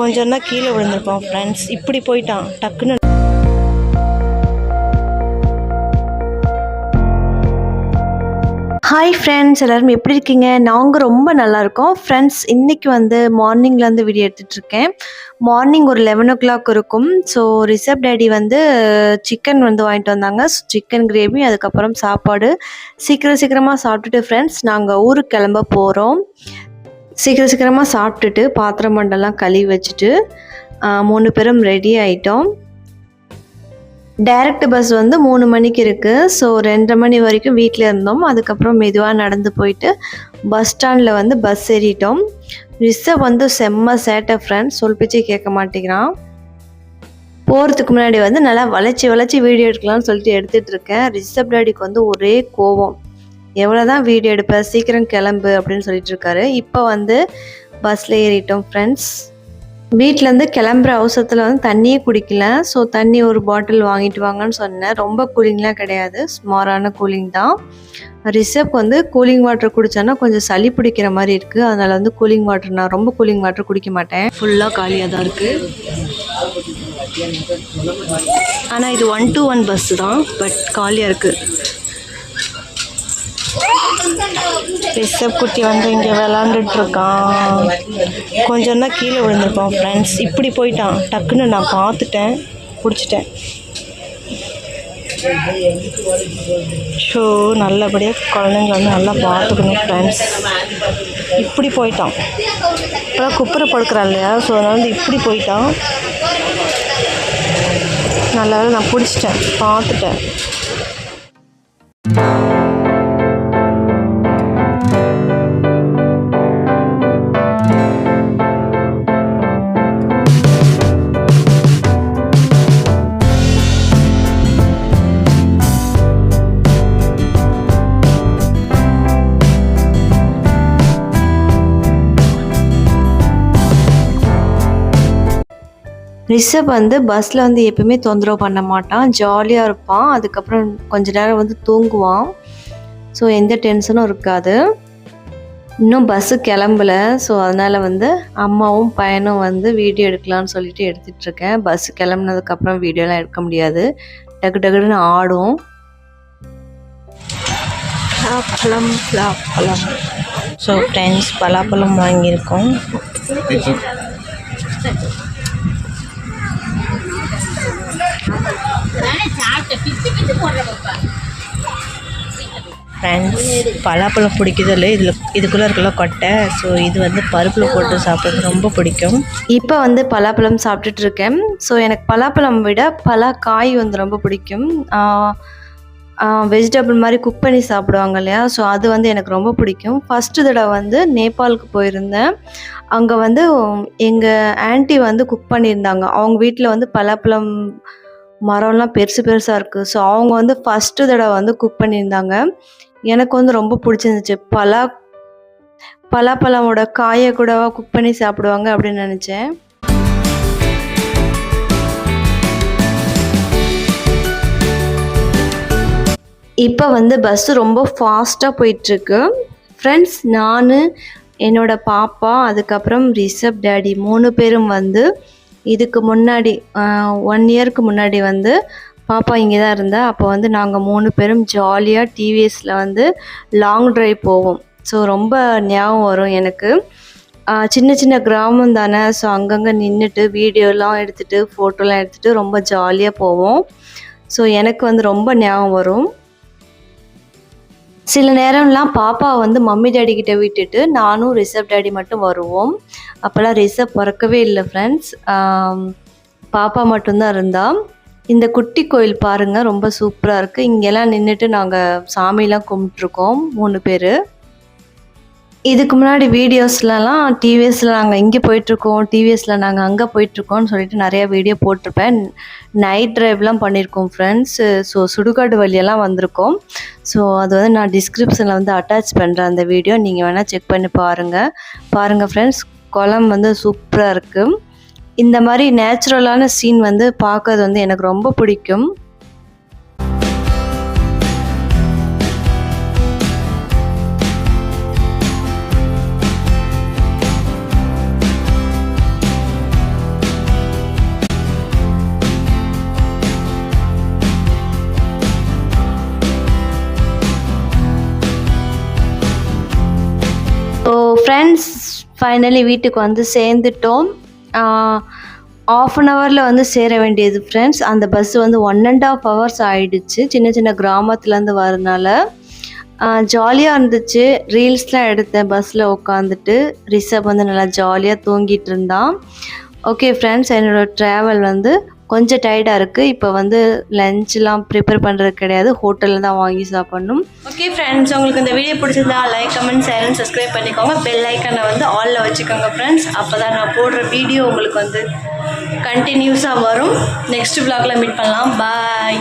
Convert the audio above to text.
கொஞ்சம் தான் கீழே விழுந்திருப்பான் ஃப்ரெண்ட்ஸ் இப்படி போயிட்டான். டக்குன்னு ஹாய் ஃப்ரெண்ட்ஸ் எல்லோரும் எப்படி இருக்கீங்க? நாங்கள் ரொம்ப நல்லா இருக்கோம். ஃப்ரெண்ட்ஸ் இன்றைக்கி வந்து மார்னிங்லேருந்து வீடியோ எடுத்துகிட்ருக்கேன் மார்னிங் ஒரு லெவன் ஓ கிளாக் இருக்கும். ஸோ ரிசப் டேடி வந்து uh, சிக்கன் வந்து வாங்கிட்டு வந்தாங்க. சிக்கன் கிரேவி அதுக்கப்புறம் சாப்பாடு. சீக்கிரம் சீக்கிரமாக சாப்பிட்டுட்டு ஃப்ரெண்ட்ஸ் நாங்கள் ஊருக்கு கிளம்ப போகிறோம் சீக்கிரம் சீக்கிரமாக சாப்பிட்டுட்டு பாத்திரம் மண்டெல்லாம் கழுவி வச்சுட்டு மூணு பேரும் ரெடி ஆயிட்டோம். டைரக்ட் பஸ் வந்து மூணு மணிக்கு இருக்குது ஸோ ரெண்டரை மணி வரைக்கும் வீட்டில் இருந்தோம். அதுக்கப்புறம் மெதுவாக நடந்து போயிட்டு பஸ் ஸ்டாண்டில் வந்து பஸ் ஏறிட்டோம். ரிஷப் வந்து செம்ம சேட்டை ஃப்ரெண்ட்ஸ் சொல் கேட்க மாட்டேங்கிறான். போகிறதுக்கு முன்னாடி வந்து நல்லா வளைச்சி வளைச்சி வீடியோ எடுக்கலாம்னு சொல்லிட்டு எடுத்துகிட்டு இருக்கேன். ரிஷப் டேடிக்கு வந்து ஒரே கோவம். எவ்வளோ தான் வீடியோ எடுப்ப சீக்கிரம் கிளம்பு அப்படின்னு சொல்லிட்டு இருக்காரு. இப்போ வந்து பஸ்ஸில் ஏறிட்டோம் ஃப்ரெண்ட்ஸ் வீட்டிலேருந்து கிளம்புற அவசரத்தில் வந்து தண்ணியே குடிக்கல. ஸோ தண்ணி ஒரு பாட்டில் வாங்கிட்டு வாங்கன்னு சொன்னேன். ரொம்ப கூலிங்லாம் கிடையாது. ஸ்மாரான கூலிங் தான். ரிஷப் வந்து கூலிங் வாட்டர் குடித்தோன்னா கொஞ்சம் சளி பிடிக்கிற மாதிரி இருக்குது அதனால் வந்து கூலிங் வாட்டர் நான் ரொம்ப கூலிங் வாட்டர் குடிக்க மாட்டேன். ஃபுல்லாக காலியாக தான் இருக்குது ஆனால் இது ஒன் டு ஒன் பஸ்ஸு தான் பட் காலியாக இருக்குது ரிஷப் குட்டி வந்து இங்கே விளாண்டுட்ருக்கான். கொஞ்சம் தான் கீழே விழுந்திருப்பான் ஃப்ரெண்ட்ஸ் இப்படி போயிட்டான். டக்குன்னு நான் பார்த்துட்டேன் பிடிச்சிட்டேன். ஷோ நல்லபடியாக குழந்தைங்கள வந்து நல்லா பார்த்துக்கணும் ஃப்ரெண்ட்ஸ் இப்படி போயிட்டான். இப்போலாம் குப்புரை படுக்கிறான் இல்லையா? ஸோ அதனால் வந்து இப்படி போயிட்டான். நல்லா நான் பிடிச்சிட்டேன் பார்த்துட்டேன். ரிஷப் வந்து பஸ்ஸில் வந்து எப்பவுமே தொந்தரவு பண்ண மாட்டான். ஜாலியாக இருப்பான். அதுக்கப்புறம் கொஞ்ச நேரம் வந்து தூங்குவான். ஸோ எந்த டென்ஷனும் இருக்காது. இன்னும் பஸ்ஸு கிளம்பல. ஸோ அதனால் வந்து அம்மாவும் பையனும் வந்து வீடியோ எடுக்கலாம்னு சொல்லிட்டு எடுத்துட்டு இருக்கேன். பஸ்ஸு கிளம்புனதுக்கப்புறம் வீடியோலாம் எடுக்க முடியாது. டக்கு டக்குன்னு ஆடும். பழம் பழம் ஸோ ஃப்ரெண்ட்ஸ் பலாப்பழம் வாங்கியிருக்கோம். ஃப்ரெண்ட்ஸ் பலாப்பழம் பிடிக்குதில்ல இதில் இதுக்குள்ளே இருக்குல்ல கொட்டை. ஸோ இது வந்து பருப்பில் போட்டு சாப்பிட்றது ரொம்ப பிடிக்கும். இப்போ வந்து பலாப்பழம் சாப்பிட்டுட்டு இருக்கேன். ஸோ எனக்கு பலாப்பழம் விட பலாக்காய் வந்து ரொம்ப பிடிக்கும். வெஜிடபிள் மாதிரி குக் பண்ணி சாப்பிடுவாங்க இல்லையா? ஸோ அது வந்து எனக்கு ரொம்ப பிடிக்கும். ஃபஸ்ட்டு தடவை வந்து நேபாளுக்கு போயிருந்தேன். அங்கே வந்து எங்கள் ஆன்ட்டி வந்து குக் பண்ணியிருந்தாங்க. அவங்க வீட்டில் வந்து பலாப்பழம் மரம்லாம் பெருசு பெருசாக இருக்குது ஸோ அவங்க வந்து ஃபஸ்ட்டு தடவை வந்து குக் பண்ணியிருந்தாங்க. எனக்கு வந்து ரொம்ப பிடிச்சிருந்துச்சு. பலா பலாப்பழமோட காயை கூட குக் பண்ணி சாப்பிடுவாங்க அப்படின்னு நினச்சேன். இப்போ வந்து பஸ்ஸு ரொம்ப ஃபாஸ்ட்டாக போயிட்டுருக்கு. ஃப்ரெண்ட்ஸ் நான் என்னோட பாப்பா அதுக்கப்புறம் ரிஷப் டேடி மூணு பேரும் வந்து இதுக்கு முன்னாடி ஒன் இயருக்கு முன்னாடி வந்து பாப்பா இங்கே தான் இருந்தா. அப்போ வந்து நாங்கள் மூணு பேரும் ஜாலியாக டிவிஎஸில் வந்து லாங் ட்ரைவ் போவோம். ஸோ ரொம்ப ஞாபகம் வரும் எனக்கு. சின்ன சின்ன கிராமம் தானே. ஸோ அங்கங்கே நின்றுட்டு வீடியோலாம் எடுத்துகிட்டு ஃபோட்டோலாம் எடுத்துகிட்டு ரொம்ப ஜாலியாக போவோம். ஸோ எனக்கு வந்து ரொம்ப ஞாபகம் வரும். சில நேரம்லாம் பாப்பா வந்து மம்மி டேடி கிட்ட விட்டுட்டு நானும் ரிஷப் டேடி மட்டும் வருவோம். அப்போல்லாம் ரிஷப் பிறக்கவே இல்லை ஃப்ரெண்ட்ஸ் பாப்பா மட்டும்தான் இருந்தா. இந்த குட்டி கோயில் பாருங்கள் ரொம்ப சூப்பராக இருக்குது இங்கெல்லாம் நின்றுட்டு நாங்கள் சாமிலாம் கும்பிட்ருக்கோம் மூணு பேர். இதுக்கு முன்னாடி வீடியோஸ்லலாம் டிவிஎஸில் நாங்கள் இங்கே போயிட்டுருக்கோம் டிவிஎஸில் நாங்கள் அங்கே போயிட்டுருக்கோம்னு சொல்லிட்டு நிறைய வீடியோ போட்டிருப்பேன். நைட் ட்ரைவ்லாம் பண்ணியிருக்கோம் ஃப்ரெண்ட்ஸ் ஸோ சுடுகாடு வழியெல்லாம் வந்திருக்கோம். ஸோ அது வந்து நான் டிஸ்கிரிப்ஷனில் வந்து அட்டாச் பண்ணுறேன் அந்த வீடியோ. நீங்கள் வேணால் செக் பண்ணி பாருங்கள் பாருங்கள் ஃப்ரெண்ட்ஸ் குளம் வந்து சூப்பராக இருக்குது இந்த மாதிரி நேச்சுரலான சீன் வந்து பார்க்கறது வந்து எனக்கு ரொம்ப பிடிக்கும். ஃப்ரெண்ட்ஸ் ஃபைனலி வீட்டுக்கு வந்து சேர்ந்துட்டோம். ஆஃப் அன் ஹவரில் வந்து சேர வேண்டியது ஃப்ரெண்ட்ஸ் அந்த பஸ் வந்து ஒன் அண்ட் ஆஃப் ஹவர்ஸ் ஆகிடுச்சு சின்ன சின்ன கிராமத்துலேருந்து வரதுனால ஜாலியாக இருந்துச்சு. ரீல்ஸ்லாம் எடுத்தேன் பஸ்ஸில் உட்காந்துட்டு ரிஷப் வந்து நல்லா ஜாலியாக தூங்கிட்டு இருந்தான். ஓகே ஃப்ரெண்ட்ஸ் என்னோடய ட்ராவல் வந்து கொஞ்சம் டயர்டாக இருக்குது இப்போ வந்து லஞ்ச்லாம் ப்ரிப்பேர் பண்ணுறது கிடையாது. ஹோட்டலில் தான் வாங்கி சாப்பிட்ணும். ஓகே ஃப்ரெண்ட்ஸ் உங்களுக்கு இந்த வீடியோ பிடிச்சிருந்தா like comment share and subscribe பண்ணிக்கோங்க. பெல் ஐக்கனை வந்து ஆலில் வச்சுக்கோங்க ஃப்ரெண்ட்ஸ் அப்போ தான் நான் போடுற வீடியோ உங்களுக்கு வந்து கண்டினியூஸாக வரும். நெக்ஸ்ட் விளாகில் மீட் பண்ணலாம். பாய்